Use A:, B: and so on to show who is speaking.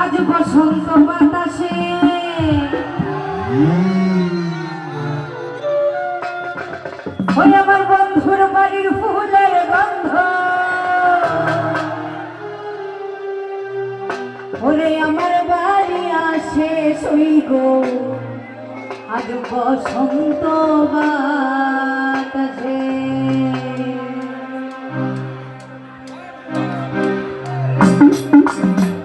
A: আজ বসন্ত বাতাসে। ওই আমার বন্ধুর বাড়ির ফুলের গন্ধ। ওরে আমার বাড়ি আসে শুই গো। আজ বসন্ত বাতাসে। Thank you.